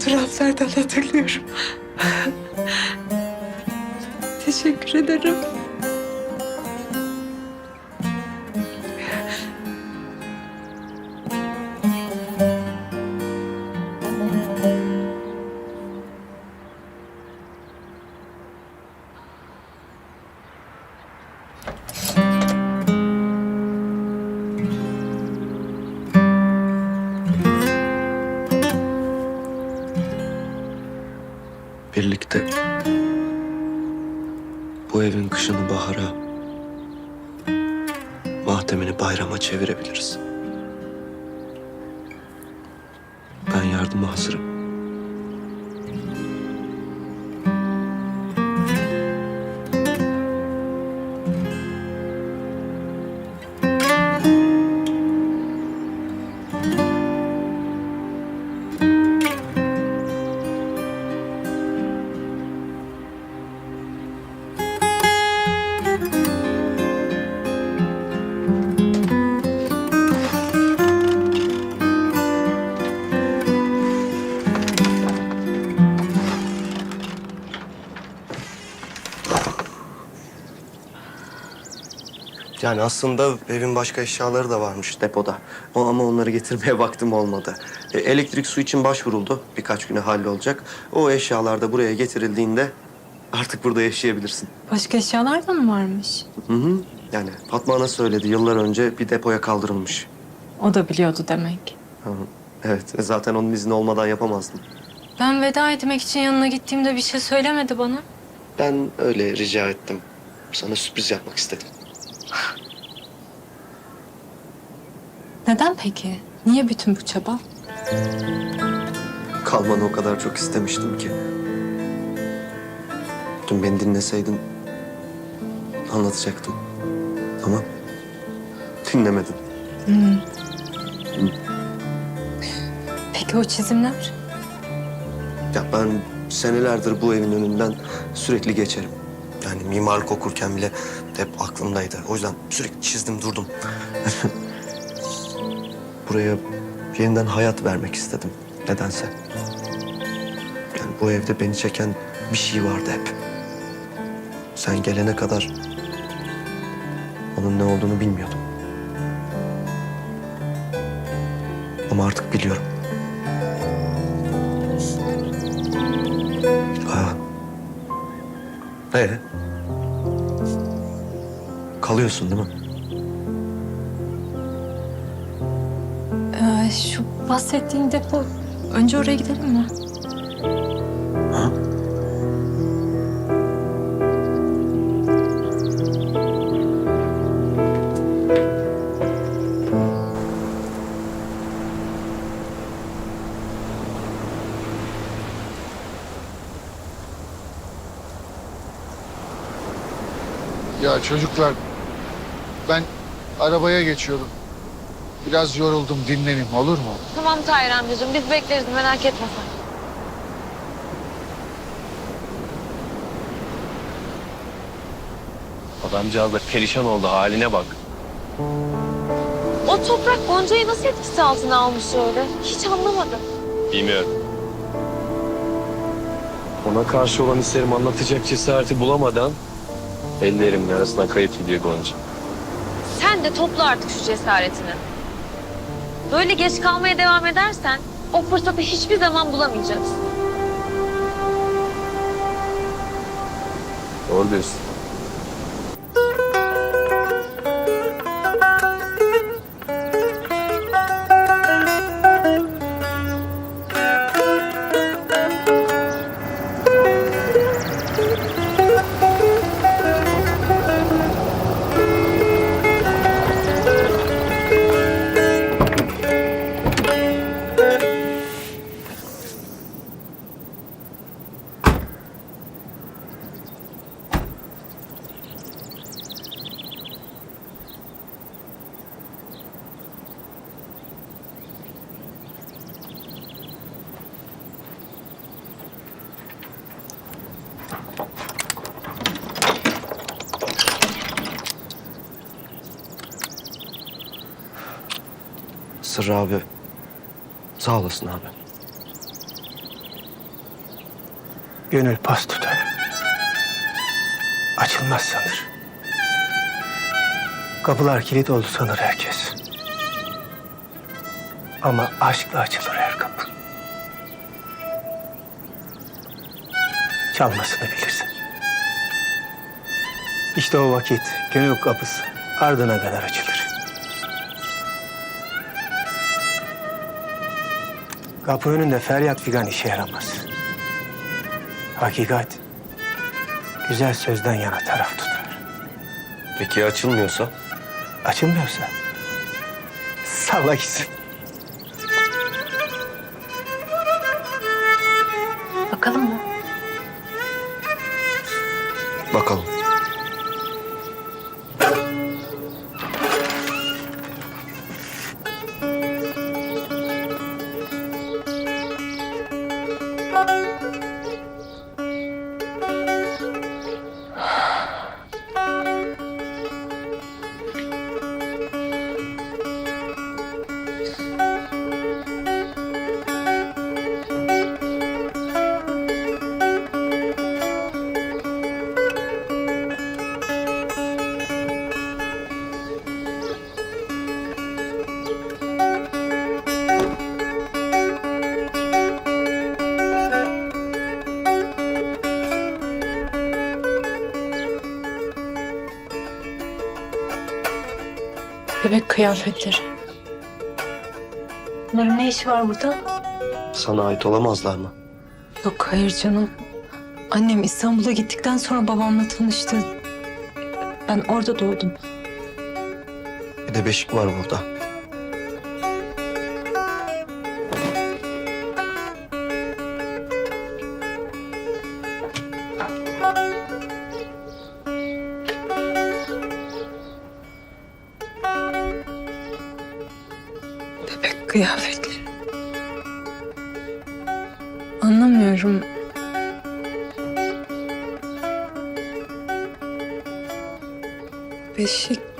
gözlerden hatırlıyorum. Teşekkür ederim. Birlikte bu evin kışını bahara, matemini bayrama çevirebiliriz. Ben yardıma hazırım. Yani aslında evin başka eşyaları da varmış depoda. O, ama onları getirmeye vaktim olmadı. E, elektrik su için başvuruldu. Birkaç güne hallolacak. O eşyalar da buraya getirildiğinde artık burada yaşayabilirsin. Başka eşyalar da mı varmış? Hı hı. Yani Fatma Ana söyledi yıllar önce bir depoya kaldırılmış. O da biliyordu demek. Hı hı. Evet zaten onun izni olmadan yapamazdım. Ben veda etmek için yanına gittiğimde bir şey söylemedi bana. Ben öyle rica ettim. Sana sürpriz yapmak istedim. Neden peki? Niye bütün bu çaba? Kalmanı o kadar çok istemiştim ki. Dün beni dinleseydin anlatacaktım. Ama dinlemedin. Peki o çizimler? Ya ben senelerdir bu evin önünden sürekli geçerim. Yani mimarlık okurken bile hep aklımdaydı. O yüzden sürekli çizdim durdum. Buraya yeniden hayat vermek istedim nedense. Yani bu evde beni çeken bir şey vardı hep. Sen gelene kadar onun ne olduğunu bilmiyordum. Ama artık biliyorum. Aa. Ee? Kalıyorsun değil mi? Ee, şu bahsettiğin depo... Önce oraya gidelim mi? Ha? Ya çocuklar ben arabaya geçiyorum. Biraz yoruldum dinleneyim olur mu? Tamam Tahir amcacığım biz bekleriz merak etme sen. Adamcağız da perişan oldu haline bak. O toprak Gonca'yı nasıl etkisi altına almış öyle? Hiç anlamadım. Bilmiyorum. Ona karşı olan hislerimi anlatacak cesareti bulamadan ellerimin arasına kayıp gidiyor Gonca. Sen de topla artık şu cesaretini. Böyle geç kalmaya devam edersen o fırsatı hiçbir zaman bulamayacağız. Doğru diyorsun. Sırrı abi. Sağ olasın abi. Gönül pas tutar. Açılmaz sanır. Kapılar kilit oldu sanır herkes. Ama aşkla açılır her kapı. Çalmasını bilirsin. İşte o vakit gönül kapısı ardına kadar açılır. Kapı önünde feryat figan işe yaramaz. Hakikat güzel sözden yana taraf tutar. Peki ya açılmıyorsa? Açılmıyorsa salla gitsin. Bakalım mı? Bakalım. Bebek kıyafetleri. Bunların ne işi var burada? Sana ait olamazlar mı? Yok hayır canım. Annem İstanbul'a gittikten sonra babamla tanıştı. Ben orada doğdum. Bir de beşik var burada. Bebek kıyafetleri. Anlamıyorum. Beşik.